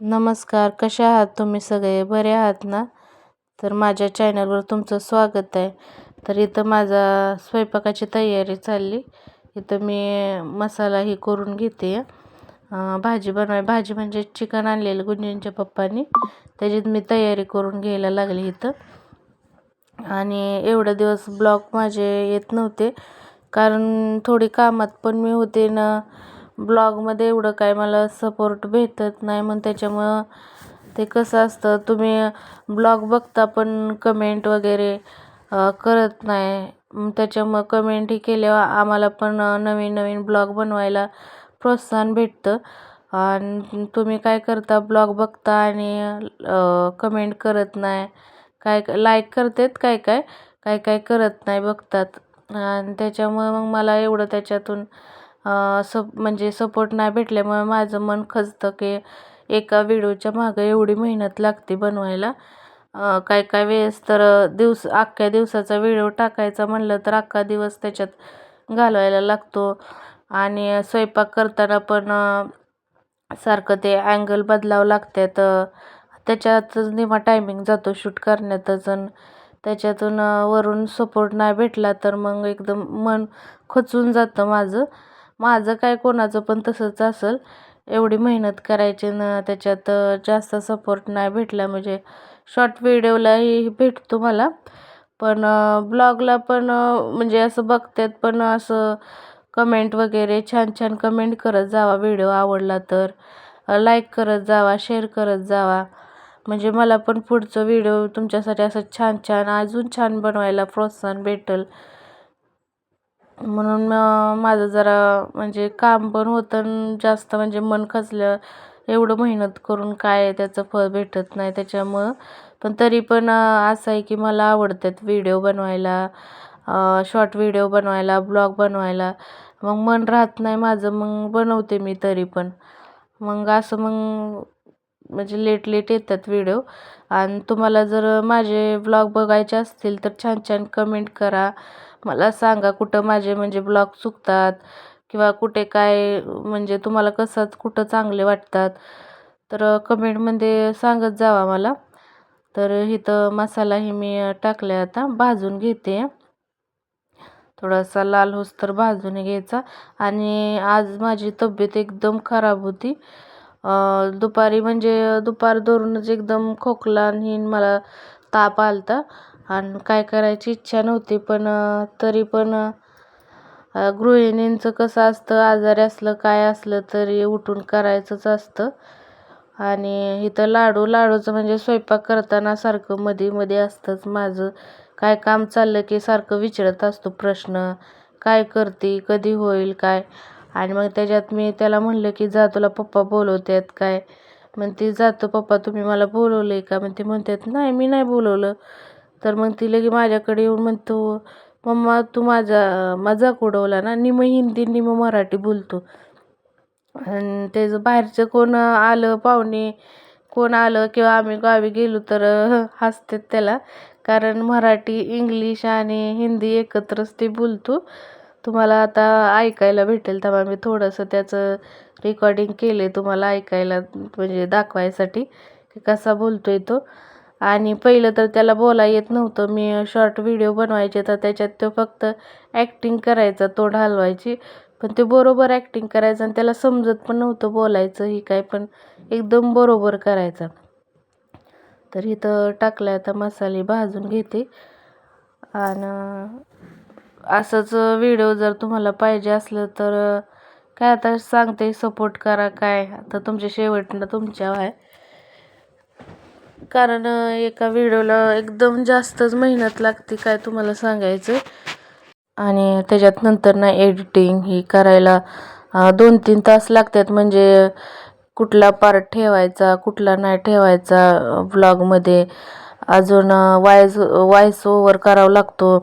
नमस्कार कसे आहात तुम्ही सगळे? बरे आहात ना? तर माझ्या चॅनलवर तुमचं स्वागत आहे. तर इथं माझा स्वयंपाकाची तयारी चालली. इथं मी मसालाही करून घेते. भाजी बनवाय भाजी म्हणजे चिकन आणलेलं गुंजींच्या पप्पांनी. त्याच्यात मी तयारी करून घ्यायला लागली इथं. आणि एवढा दिवस ब्लॉग माझे येत नव्हते. कारण थोडी कामात पण मी होते ना. ब्लॉगमध्ये एवढं काय मला सपोर्ट भेटत नाही. मग त्याच्यामुळं ते कसं असतं तुम्ही ब्लॉग बघता पण कमेंट वगैरे करत नाही. त्याच्यामुळं कमेंटही केल्यावर आम्हाला पण नवीन नवीन ब्लॉग बनवायला प्रोत्साहन भेटतं. आणि तुम्ही काय करता ब्लॉग बघता आणि कमेंट करत नाही. काय लाईक करतात काय काय काय काय करत नाही बघतात. आणि त्याच्यामुळं मग मला एवढं त्याच्यातून सप म्हणजे सपोर्ट नाही भेटल्यामुळे माझं मन खचतं की एका व्हिडिओच्या मागं एवढी मेहनत लागते बनवायला. काय काय वेळेस तर दिवस अख्ख्या दिवसाचा व्हिडिओ टाकायचा म्हणलं तर अख्खा दिवस त्याच्यात घालवायला लागतो. आणि स्वयंपाक करताना पण सारखं ते अँगल बदलावं लागतात. त्याच्यातच निमा टायमिंग जातो शूट करण्यातच आणि त्याच्यातून वरून सपोर्ट नाही भेटला तर मग एकदम मन खचून जातं माझं. माझं काय कोणाचं पण तसंच असेल. एवढी मेहनत करायची ना त्याच्यात जास्त सपोर्ट नाही भेटला. म्हणजे शॉर्ट व्हिडिओलाही भेटतो मला. पण ब्लॉगला पण म्हणजे असं बघतात पण असं कमेंट वगैरे छान छान कमेंट करत जावा. व्हिडिओ आवडला तर लाईक करत जावा शेअर करत जावा. म्हणजे मला पण पुढचं व्हिडिओ तुमच्यासाठी असं छान छान अजून छान बनवायला प्रोत्साहन भेटेल. म्हणून माझं जरा म्हणजे काम पण होतं आणि जास्त म्हणजे मन खचलं. एवढं मेहनत करून काय त्याचं फळ भेटत नाही त्याच्यामुळं. पण तरी पण असं आहे की मला आवडतात व्हिडिओ बनवायला शॉर्ट व्हिडिओ बनवायला ब्लॉग बनवायला. मग मन राहत नाही माझं मग बनवते मी तरी पण. मग असं मग म्हणजे लेट लेट येतात व्हिडिओ. आणि तुम्हाला जर माझे ब्लॉग बघायचे असतील तर छान छान कमेंट करा. मला सांगा कुठं माझे म्हणजे ब्लॉग चुकतात किंवा कुठे काय म्हणजे तुम्हाला कसं कुठं चांगले वाटतात? तर कमेंटमध्ये सांगत जावा मला. तर इथं मसालाही मी टाकला आता. भाजून घेते. थोडासा लाल होस तर भाजून घ्यायचा. आणि आज माझी तब्येत एकदम खराब होती. दुपारी म्हणजे दुपार धरूनच एकदम खोकला आणि मला ताप आलता. आणि काय करायची इच्छा नव्हती पण तरी पण गृहिणींचं कसं असतं आजारी असलं काय असलं तरी उठून करायचंच असतं. आणि इथं लाडू लाडूचं म्हणजे स्वयंपाक करताना सारखं मध्ये मध्ये असतंच माझं. काय काम चाललं की सारखं विचारत असतो प्रश्न काय करते कधी होईल काय? आणि मग त्याच्यात मी त्याला म्हणलं की जा तुला पप्पा बोलवतात काय? मग ती जातो पप्पा तुम्ही मला बोलवलं आहे का? मग ते म्हणतात नाही मी नाही बोलवलं. तर मग ती लगे माझ्याकडे येऊन म्हणतो मम्मा तू माझा मजाक उडवला ना निम हिंदी निम मराठी बोलतो. आणि त्याचं बाहेरचं कोण आलं पाहुणे कोण आलं किंवा आम्ही गावी गेलो तर हसतात त्याला. कारण मराठी इंग्लिश आणि हिंदी एकत्रच ते बोलतो. तुम्हाला आता ऐकायला भेटेल तेव्हा मी थोडंसं त्याचं रेकॉर्डिंग केले तुम्हाला ऐकायला म्हणजे दाखवायसाठी की कसा बोलतो आहे तो. आणि पहिलं तर त्याला बोलाय येत नव्हतं. मी शॉर्ट व्हिडिओ बनवायचे तर त्याच्यात तो फक्त ॲक्टिंग करायचा तोंड हलवायची. पण ते बरोबर ॲक्टिंग करायचं आणि त्याला समजत पण नव्हतं बोलायचं ही काय पण एकदम बरोबर करायचा. तर इथं टाकलं आता मसाले भाजून घेते. आणि असंच व्हिडिओ जर तुम्हाला पाहिजे असलं तर काय आता सांगते सपोर्ट करा काय? आता तुमच्या शेवटनं तुमच्या आहे. कारण एका व्हिडिओला एकदम जास्तच मेहनत लागते काय तुम्हाला सांगायचं आणि त्याच्यात नंतर ना एडिटिंग ही करायला दोन तीन तास लागतात. म्हणजे कुठला पार्ट ठेवायचा कुठला नाही ठेवायचा ब्लॉगमध्ये अजून वायस वॉइस ओवर करावा लागतो.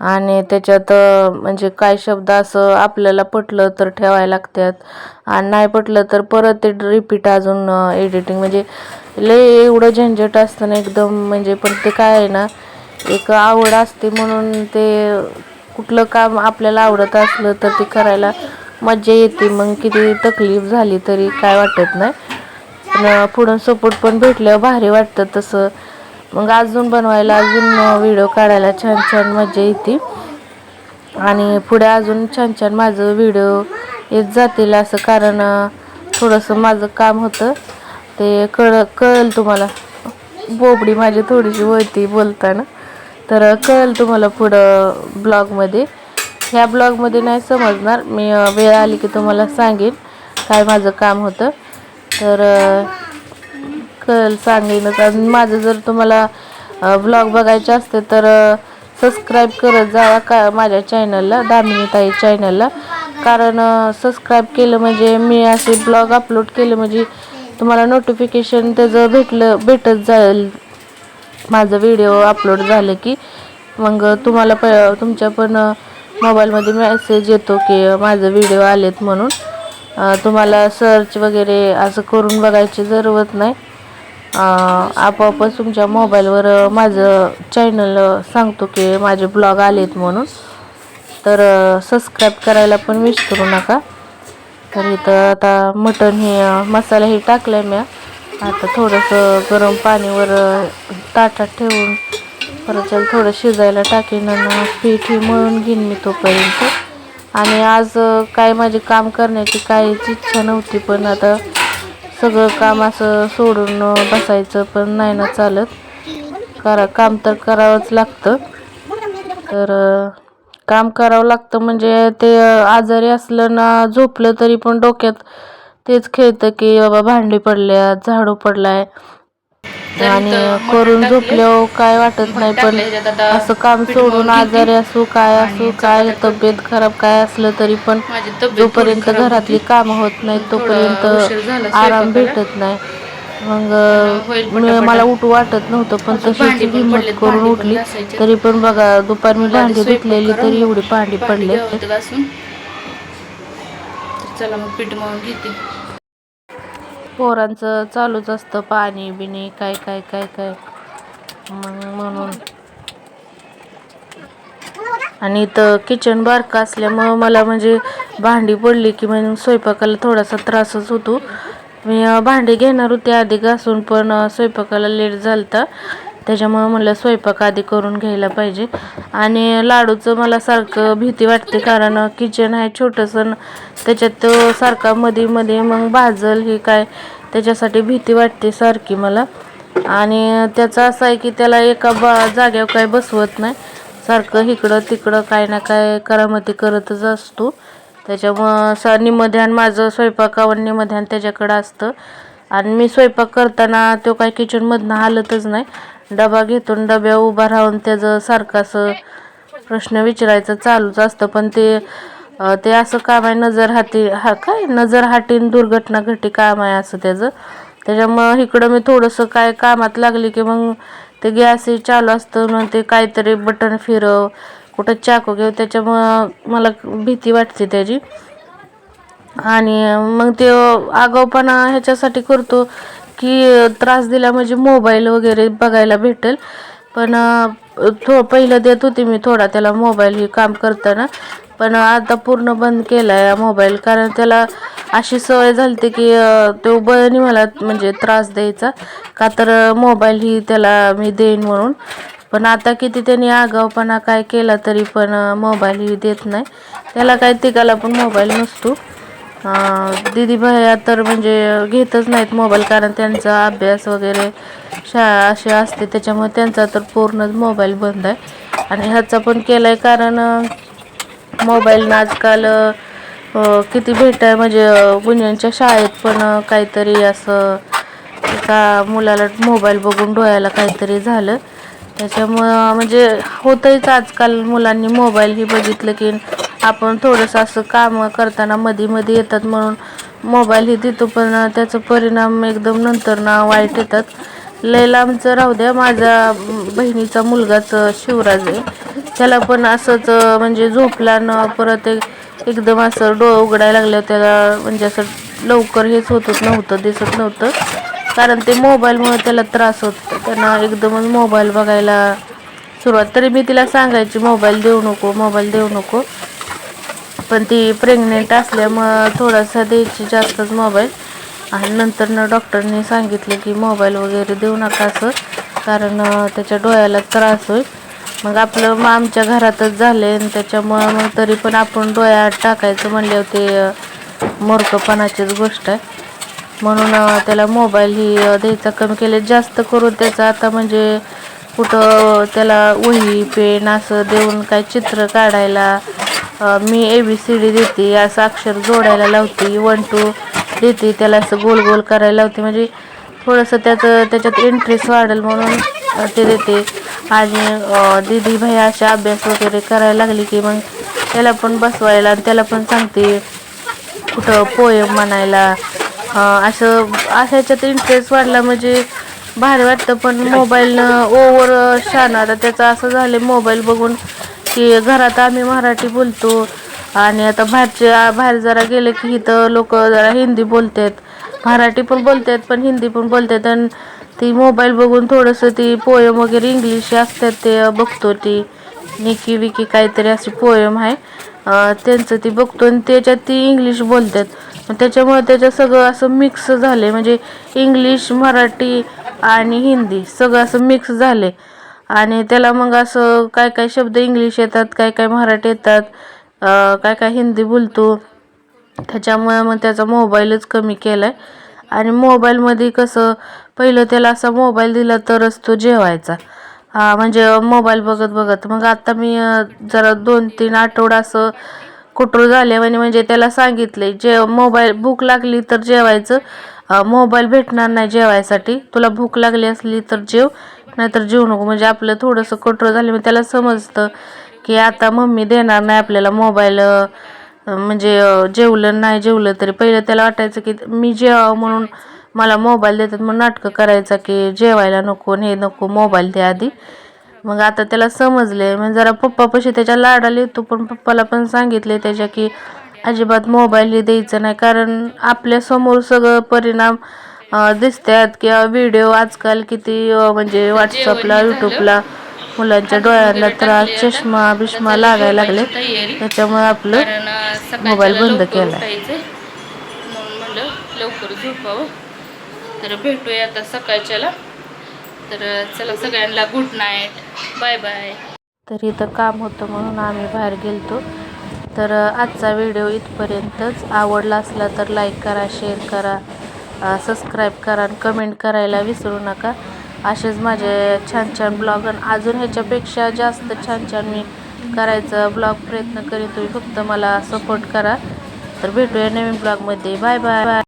आणि त्याच्यात म्हणजे काय शब्द असं आपल्याला पटलं तर ठेवायला लागतात. आणि नाही पटलं तर परत ते रिपीट अजून एडिटिंग म्हणजे लय एवढं झंझट असतं ना एकदम म्हणजे पण ते काय आहे ना एक आवड असते म्हणून ते कुठलं काम आपल्याला आवडत असलं तर ते करायला मजा येते. मग किती तकलीफ झाली तरी काय वाटत नाही. पण पुढं सपोर्ट पण भेटल्यावर भारी वाटतं तसं. मग अजून बनवायला अजून व्हिडिओ काढायला छान छान मजा येते. आणि पुढे अजून छान छान माझं व्हिडिओ येत जातील असं कारण थोडंसं माझं काम होतं. ते कळ कळेल तुम्हाला. बोबडी माझी थोडीशी वळती बोलताना. तर कळेल तुम्हाला पुढं ब्लॉगमध्ये. ह्या ब्लॉगमध्ये नाही समजणार. मी वेळ आली की तुम्हाला सांगेन काय माझं काम होतं. तर अं, कळेल सांगेनच. आणि माझं जर तुम्हाला ब्लॉग बघायचे असते तर सबस्क्राईब करत जावा का माझ्या चॅनलला दामिनीताई चॅनलला. कारण सबस्क्राईब केलं म्हणजे मी असे ब्लॉग अपलोड केले म्हणजे तुम्हाला नोटिफिकेशन त्याचं भेटलं भेटत जाईल. माझं व्हिडिओ अपलोड झालं की मग तुम्हाला प तुमच्या पण मोबाईलमध्ये मेसेज येतो की माझं व्हिडिओ आलेत म्हणून. तुम्हाला सर्च वगैरे असं करून बघायची जरूरत नाही. आपोआपच तुमच्या मोबाईलवर माझं चॅनल सांगतो की माझे ब्लॉग आलेत म्हणून. तर सबस्क्राईब करायला पण विसरू नका. तर इथं आता मटण हे मसाला हे टाकलं मी आता थोडंसं गरम पाणीवर ताटात ठेवून परत त्याला थोडं शिजायला टाकेन आणि पीठ हे मळून घेईन मी तोपर्यंत. आणि आज काय माझे काम करण्याची काहीच इच्छा नव्हती पण आता सगळं काम असं सोडून बसायचं पण नाही ना चालत. करा काम तर करावंच लागतं. तर काम करावं लागतं. म्हणजे ते आजारी असलं ना झोपलं तरी पण डोक्यात तेच खेळतं की बाबा भांडी पडल्यात झाडू पडलाय. आणि करून झोपल्यावर काय वाटत नाही पण असं काम सोडून आजारी असू काय असू काय तब्येत खराब काय असलं तरी पण जोपर्यंत घरातली. कामं होत उशीर तोपर्यंत आराम. भेटत नाही. मग. मला उठू वाटत नव्हतं पण तशीच हिंमत करून उठली. तरी पण बघा दुपारी मी भांडी धुतलेली तरी एवढी भांडी पडले चला मग पीठ मळून घेते. पोरांचं चालूच असतं पाणी बिणी काय काय काय काय. मग म्हणून. आणि इथं किचन बारकं असल्यामुळं मला म्हणजे भांडी पडली की म्हणजे स्वयंपाकाला थोडासा त्रासच होतो. मी भांडी घेणार होते आधी घासून पण स्वयंपाकाला लेट झालता. त्याच्यामुळं म्हणलं स्वयंपाक आधी करून घ्यायला पाहिजे. आणि लाडूचं मला सारखं भीती वाटते कारण किचन आहे छोटंसं त्याच्यात सारखा मध्ये मध्ये मग भाजल हे काय त्याच्यासाठी भीती वाटते सारखी मला. आणि त्याचं असं आहे की त्याला एका बा जाग्यावर काय बसवत नाही. सारखं इकडं तिकडं काय ना काय करामती करतच असतो. त्याच्यामुळं असं निमध्यान माझं स्वयंपाकावर निमध्यान त्याच्याकडं असतं. आणि मी स्वयंपाक करताना तो काय किचनमधनं हालतच नाही. डबा घेतून डब्या उभा राहून त्याचं सारखं असं प्रश्न विचारायचं चालूच असतं. पण ते ते असं काम आहे नजर हाती हा काय? नजर हाटीन दुर्घटना घटी काम आहे असं त्याचं. त्याच्यामुळं इकडं मी थोडंसं काय कामात लागली की मग ते गॅसही चालू असतं मग ते काहीतरी बटन फिरव कुठं चाकू घेऊ त्याच्यामुळं मला भीती वाटते त्याची. आणि मग ते आगाऊपणा ह्याच्यासाठी करतो की त्रास दिला म्हणजे मोबाईल वगैरे बघायला भेटेल. पण थो पहिलं देत होती मी थोडा त्याला मोबाईल हे काम करताना. पण आता पूर्ण बंद केला आहे मोबाईल कारण त्याला अशी सवय झाली होती की तो बळणी मला म्हणजे त्रास द्यायचा. का तर मोबाईल ही त्याला मी देईन म्हणून. पण आता किती त्यांनी आगाऊपणा काय केला तरी पण मोबाईलही देत नाही. त्याला काय तिकाला पण मोबाईल नसतो. दिदी भया तर म्हणजे घेतच नाहीत मोबाईल कारण त्यांचा अभ्यास वगैरे शाळा अशी असते त्याच्यामुळे त्यांचा तर पूर्णच मोबाईल बंद आहे. आणि ह्याचा पण केला आहे कारण मोबाईलनं आजकाल किती भेट आहे म्हणजे गुन्ह्यांच्या शाळेत पण काहीतरी असं एका मुलाला मोबाईल बघून डोळ्याला काहीतरी झालं. त्याच्यामुळं म्हणजे होतंच आजकाल मुलांनी मोबाईल ही बघितलं की आपण थोडंसं असं काम करताना मध्ये मध्ये येतात म्हणून मोबाईल ही देतो पण त्याचा परिणाम एकदम नंतर ना वाईट येतात. लय लांबचं राहू द्या माझ्या बहिणीचा मुलगाच शिवराज आहे. त्याला पण असंच म्हणजे झोपला न परत एक एकदम असं डोळं उघडायला लागलं त्याला म्हणजे असं लवकर हेच होतच नव्हतं दिसत नव्हतं. कारण ते मोबाईलमुळे त्याला त्रास होत. त्यांना एकदमच मोबाईल बघायला सुरुवात तरी मी तिला सांगायची मोबाईल देऊ नको मोबाईल देऊ नको. पण ती प्रेग्नेंट असल्यामुळं थोडासा द्यायची जास्तच मोबाईल. आणि नंतर डॉक्टरने सांगितलं की मोबाईल वगैरे देऊ नका असं कारण त्याच्या डोळ्याला त्रास होईल. मग आपलं मग आमच्या घरातच झाले आणि त्याच्यामुळं मग तरी पण आपण डोळ्यात टाकायचं म्हणल्यावर ते अं, मूर्खपणाचीच गोष्ट आहे. म्हणून त्याला मोबाईल ही द्यायचा कमी केले. जास्त करून त्याचं आता म्हणजे कुठं त्याला वही पेन असं देऊन काय चित्र काढायला मी ए बी सी डी देते असं अक्षर जोडायला लावते. वन टू देते त्याला असं गोल गोल करायला लावते. म्हणजे थोडंसं त्याचं त्याच्यात इंटरेस्ट वाढेल म्हणून ते देते. आणि अं, दीदी भैया असे अभ्यास वगैरे करायला लागली की मग त्याला पण बसवायला आणि त्याला पण सांगते कुठं पोयम म्हणायला. असं असं अशाच्यात इंटरेस्ट वाढला म्हणजे भारी वाटतं पण मोबाईलनं ओव्हर शान. आता त्याचं असं झालं मोबाईल बघून की घरात आम्ही मराठी बोलतो. आणि आता बाहेरचे बाहेर जरा गेले की इथं लोक जरा हिंदी बोलतात. मराठी पण बोलतात पण हिंदी पण बोलतात. आणि ती मोबाईल बघून थोडंसं ती पोयम वगैरे इंग्लिश असतात ते बघतो ती. निकी विकी काहीतरी अशी पोयम आहे. त्यांचं ती बघतो आणि त्याच्यात ती इंग्लिश बोलतात. त्याच्यामुळे त्याचं सगळं असं मिक्स झाले म्हणजे इंग्लिश मराठी आणि हिंदी सगळं असं मिक्स झाले आणि त्याला मग असं काय काय शब्द इंग्लिश येतात काय काय मराठी येतात काय काय हिंदी बोलतो. त्याच्यामुळे मग त्याचा मोबाईलच कमी केला आहे आणि मोबाईलमध्ये कसं पहिलं त्याला असा मोबाईल दिला तरच तो जेवायचा. हा म्हणजे मोबाईल बघत बघत. मग आता मी जरा दोन तीन आठवडा असं कुठं झाले म्हणजे त्याला सांगितले जे मोबाईल भूक लागली तर जेवायचं. मोबाईल भेटणार नाही जेवायसाठी. तुला भूक लागली असली तर जेव नाहीतर जेवू नको. म्हणजे आपलं थोडंसं कठोर झालं. मग त्याला समजतं की आता मम्मी देणार नाही आपल्याला मोबाईल म्हणजे जेवलं नाही जेवलं तरी. पहिलं त्याला वाटायचं की मी जेवावं म्हणून मला मोबाईल देतात. मग नाटकं करायचा की जेवायला नको हे नको मोबाईल द्या आधी. मग आता त्याला समजले. म्हणजे जरा पप्पापाशी त्याच्या लाडाला येतो पण पप्पाला पण सांगितले त्याच्या की अजिबात मोबाईल हे द्यायचं नाही. कारण आपल्यासमोर सगळं परिणाम दिसतात किंवा व्हिडिओ आजकाल किती म्हणजे व्हॉट्सअपला यूट्यूबला मुलांच्या डोळ्यांना त्रास चष्मा बिष्मा लागायला लागले. त्याच्यामुळे आपलं मोबाईल बंद केला लवकर झोपावं. तर भेटूया आता सकाळच्याला. तर चला सगळ्यांना गुड नाईट बाय बाय तर इथं काम होतं म्हणून आम्ही बाहेर गेलतो. तर आजचा व्हिडिओ इथपर्यंतच आवडला असला तर लाईक करा शेअर करा सबस्क्राईब करा आणि कमेंट करायला विसरू नका. असेच माझे छान छान ब्लॉग आणि अजून ह्याच्यापेक्षा जास्त छान छान मी करायचं ब्लॉग प्रयत्न करीन तुम्ही फक्त मला सपोर्ट करा. तर भेटूया नवीन ब्लॉगमध्ये बाय बाय बाय